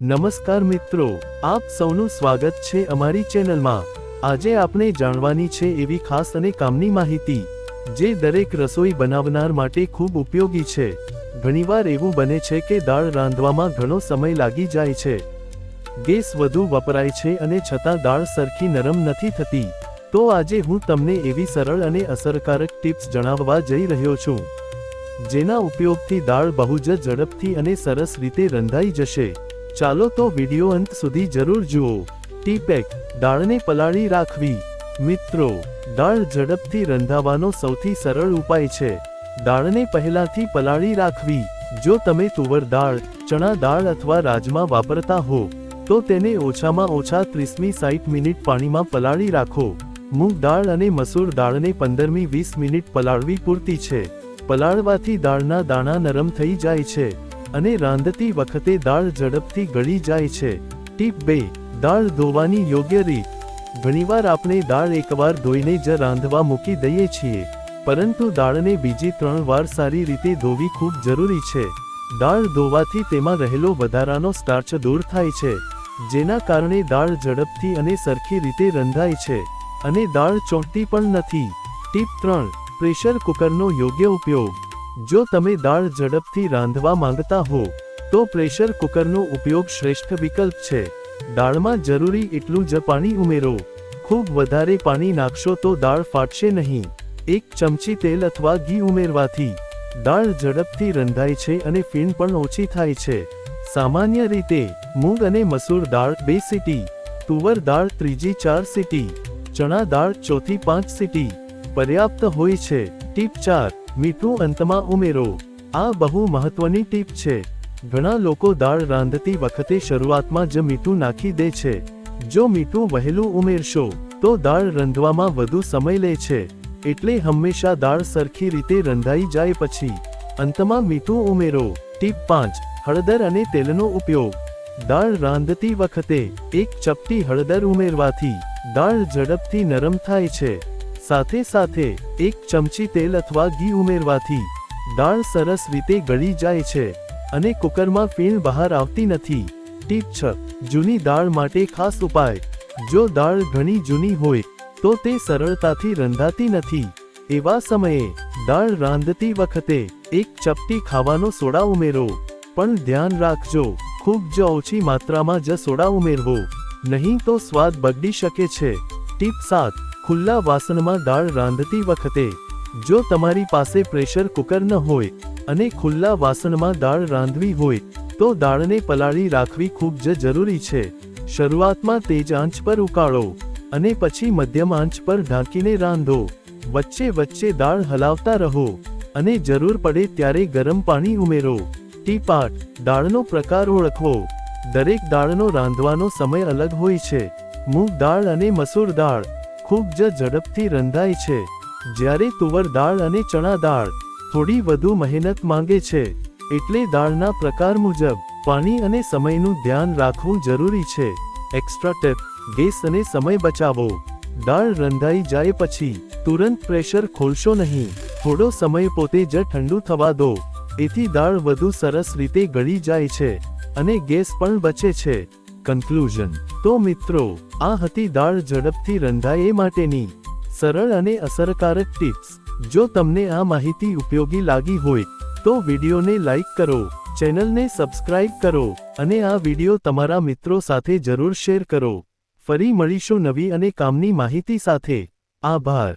નમસ્કાર મિત્રો, આપ સૌનું સ્વાગત છે અમારી ચેનલમાં. આજે આપણે જાણવાની છે એવી ખાસ અને કામની માહિતી, જે દરેક રસોઈ બનાવનાર માટે ખૂબ ઉપયોગી છે. ઘણીવાર એવું બને છે કે દાળ રાંધવામાં ઘણો સમય લાગી જાય છે. ગેસ વધુ વપરાય છે અને છતાં દાળ સરખી નરમ નથી થતી. તો આજે હું તમને એવી સરળ અને અસરકારક ટિપ્સ જણાવવા જઈ રહ્યો છું. જેના ઉપયોગથી દાળ બહુ જ ઝડપથી અને સરસ રીતે રંધાઈ જશે. ચાલો તો વિડિયો અંત સુધી જરૂર જુઓ. ટીપેક, દાળને પલાળી રાખવી. મિત્રો, દાળ ઝડપથી રંધાવાનો સૌથી સરળ ઉપાય છે. દાળને પહેલાથી પલાળી રાખવી. જો તમે તુવર દાળ, ચણા દાળ અથવા રાજમા વાપરતા હો, તો તેને ઓછામાં ઓછા ત્રીસમી સાઠ મિનિટ પાણીમાં પલાળી રાખો. મૂંગ દાળ અને મસૂર દાળને પંદરમી વીસ મિનિટ પલાળવી પૂરતી છે. પલાળવાથી દાળના દાણા નરમ થઈ જાય છે. અને રાંધતી વખતે દાળ ઝડપથી ગળી જાય છે. ટીપ બે, દાળ ધોવાની યોગ્ય રીત. ઘણીવાર આપણે દાળ એકવાર ધોઈને જ રાંધવા મૂકી દઈએ છીએ, પરંતુ દાળને બીજી ત્રણ વાર સારી રીતે ધોવી ખૂબ જરૂરી છે. દાળ ધોવાથી તેમાં રહેલો વધારાનો સ્ટાર્ચ દૂર થાય છે, જેના કારણે દાળ ઝડપથી અને સરખી રીતે રંધાય છે, અને દાળ ચોંટતી પણ નથી. ટીપ ત્રણ, પ્રેશર કુકરનો યોગ્ય ઉપયોગ. જો તમે દાળ ઝડપથી રાંધવા માંગતા હો, તો પ્રેશર કુકરનો ઉપયોગ શ્રેષ્ઠ વિકલ્પ છે. દાળમાં જરૂરી એટલું જ પાણી ઉમેરો. ખૂબ વધારે પાણી નાખશો તો દાળ ફાટશે નહીં. એક ચમચી તેલ અથવા ઘી ઉમેરવાથી. દાળ ઝડપથી રંધાય છે અને ફીણ પણ ઓછી થાય છે. સામાન્ય રીતે, મૂંગ અને મસૂર દાળ બે સીટી, તુવર દાળ ત્રીજી ચાર સીટી, ચણા દાળ ચોથી પાંચ સીટી. પર્યાપ્ત હોય છે. ટીપ ચાર. મીઠું અંતમાં ઉમેરો. આ બહુ મહત્વની ટીપ છે. ઘણા લોકો દાળ રાંધતી વખતે શરૂઆતમાં જ મીઠું નાખી દે છે. જો મીઠું વહેલું ઉમેરશો, તો દાળ રંધવામાં વધુ સમય લે છે. એટલે હંમેશા દાળ સરખી રીતે રંધાઈ જાય પછી. અંતમાં મીઠું ઉમેરો. ટીપ પાંચ, હળદર અને તેલનો ઉપયોગ. દાળ રાંધતી વખતે એક ચપટી હળદર ઉમેરવાથી દાળ ઝડપથી નરમ થાય છે. સાથે સાથે એક ચમચી તેલ અથવા ઘી ઉમેરવાથી દાળ સરસ રીતે ગળી જાય છે અને કુકરમાં ફીણ બહાર આવતી નથી. ટીપ છ. જૂની દાળ માટે ખાસ ઉપાય. જો દાળ ઘણી જૂની હોય, તો તે સરળતાથી રંધાતી નથી. એવા સમયે દાળ રાંધતી વખતે એક ચપટી ખાવાનો સોડા ઉમેરો. પણ ધ્યાન રાખજો, ખૂબ જ ઓછી માત્રામાં જ સોડા ઉમેરવો. નહીં તો સ્વાદ બગડી શકે છે. ટીપ સાત, ખુલ્લા વાસણમાં દાળ રાંધતી વખતે, જો તમારી પાસે પ્રેશર કુકર ન હોય અને ખુલ્લા વાસણમાં દાળ રાંધવી હોય, તો દાળને પલાળી રાખવી ખૂબ જ જરૂરી છે. શરૂઆતમાં તેજ આંચ પર ઉકાળો અને પછી મધ્યમ આંચ પર ઢાંકીને રાંધો. વચ્ચે વચ્ચે દાળ હલાવતા રહો અને જરૂર પડે ત્યારે ગરમ પાણી ઉમેરો. ટીપ આઠ, દાળનો પ્રકાર ઓળખવો દરેક દાળનો રાંધવાનો સમય અલગ હોય છે. મૂંગ દાળ અને મસૂર દાળ ખૂબ જ ઝડપથી રંધાય છે. જ્યારે તુવર દાળ અને ચણા દાળ થોડી વધુ મહેનત માંગે છે, એટલે દાળના પ્રકાર મુજબ પાણી અને સમયનું ધ્યાન રાખવું જરૂરી છે. એક્સ્ટ્રા ટેપ, ગેસ અને સમય બચાવો. દાળ રંધાઈ જાય પછી તુરંત પ્રેશર ખોલશો નહીં. થોડો સમય પોતે જ ઠંડુ થવા દો. એથી દાળ વધુ સરસ રીતે ગળી જાય છે અને ગેસ પણ બચે છે. કન્ક્લુઝન તો મિત્રો, આ હતી દાળ ઝડપથી રંધાય એ માટેની સરળ અને અસરકારક ટિપ્સ. જો તમને આ માહિતી ઉપયોગી લાગી હોય, તો વિડીયોને લાઇક કરો, ચેનલને સબસ્ક્રાઇબ કરો અને આ વીડિયો તમારા મિત્રો સાથે જરૂર શેર કરો. ફરી મળીશું નવી અને કામની માહિતી સાથે. આભાર.